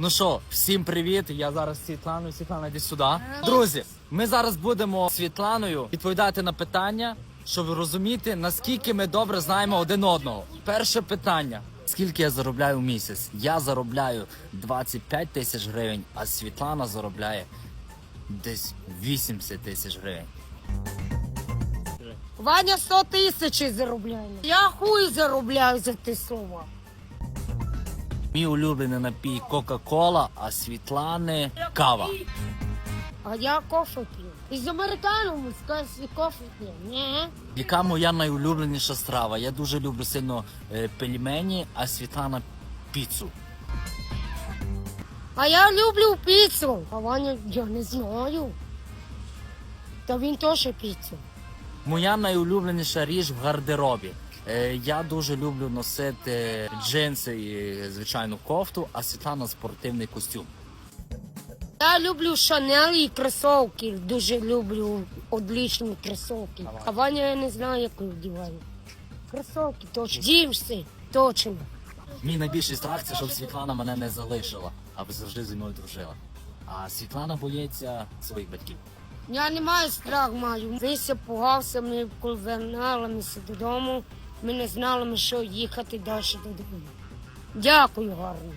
Ну що, всім привіт. Я зараз Світланою. Світлана, йди сюди. Друзі, ми зараз будемо Світланою відповідати на питання, щоб розуміти, наскільки ми добре знаємо один одного. Перше питання: скільки я заробляю в місяць? Я заробляю 25 тисяч гривень, а Світлана заробляє десь 80 тисяч гривень. Ваня 100 тисяч заробляє. Я хуй заробляю за ті слова. Мій улюблений напій Кока-Кола, а Світлани кава. А я кофе п'ю. Із американом скажеш, кофе п'ю. Ні. Яка моя найулюбленіша страва? Я дуже люблю сильно е, пельмені, а Світлана піцу. А я люблю піцу. А Ваня, я не знаю. Та він теж піцу. Моя найулюбленіша річ в гардеробі. Е, я дуже люблю носити джинси і звичайну кофту, а Світлана спортивний костюм. Я люблю Шанель і кросовки. Дуже люблю одлічні кросовки. А Ваня я не знаю, як він вдіває. Кросовки точно. Джимси точно. Мій найбільший страх це щоб Світлана мене не залишила, аби завжди зі мною дружила. А Світлана боїться своїх батьків. Я не маю страх маю. Вися пугався, ми коли вернулися додому. Ми не знали, що їхати далі додому. Дякую гарно.